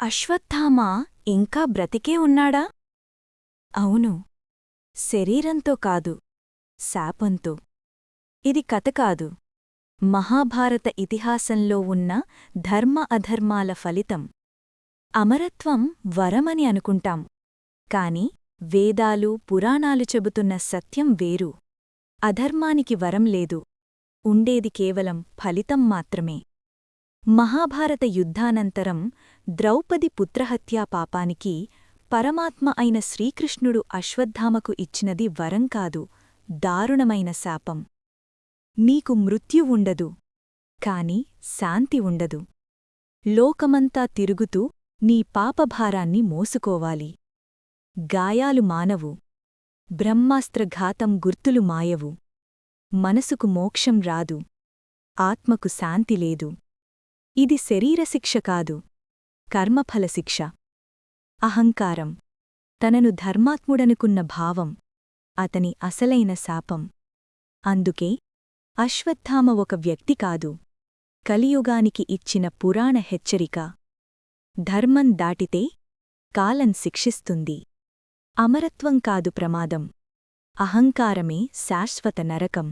అశ్వత్థామ ఇంకా బ్రతికే ఉన్నాడా? అవును. శరీరంతో కాదు శాపంతో. ఇది కథ కాదు. మహాభారత ఇతిహాసంలో ఉన్న ధర్మ అధర్మాల ఫలితం. అమరత్వం వరమని అనుకుంటాం. కాని వేదాలు పురాణాలు చెబుతున్న సత్యం వేరు. అధర్మానికి వరం లేదు. ఉండేది కేవలం ఫలితం మాత్రమే. మహాభారత యుద్ధానంతరం ద్రౌపది పుత్రహత్యా పాపానికి పరమాత్మ అయిన శ్రీకృష్ణుడు అశ్వత్థామకు ఇచ్చినది వరం కాదు దారుణమైన శాపం. నీకు మృత్యు ఉండదు కాని శాంతి ఉండదు. లోకమంతా తిరుగుతూ నీ పాపభారాన్ని మోసుకోవాలి. గాయాలు మానవు బ్రహ్మాస్త్రఘాతం గుర్తులు మాయవు. మనసుకు మోక్షం రాదు ఆత్మకు శాంతి లేదు. ఇది శరీరశిక్ష కాదు కర్మఫలశిక్ష అహంకారం. తనను ధర్మాత్ముడనుకున్న భావం అతని అసలైన శాపం. అందుకే అశ్వత్థామ ఒక వ్యక్తి కాదు కలియుగానికి ఇచ్చిన పురాణ హెచ్చరిక. ధర్మం దాటితే కాలం శిక్షిస్తుంది. అమరత్వం కాదు ప్రమాదం. అహంకారమే శాశ్వత నరకం.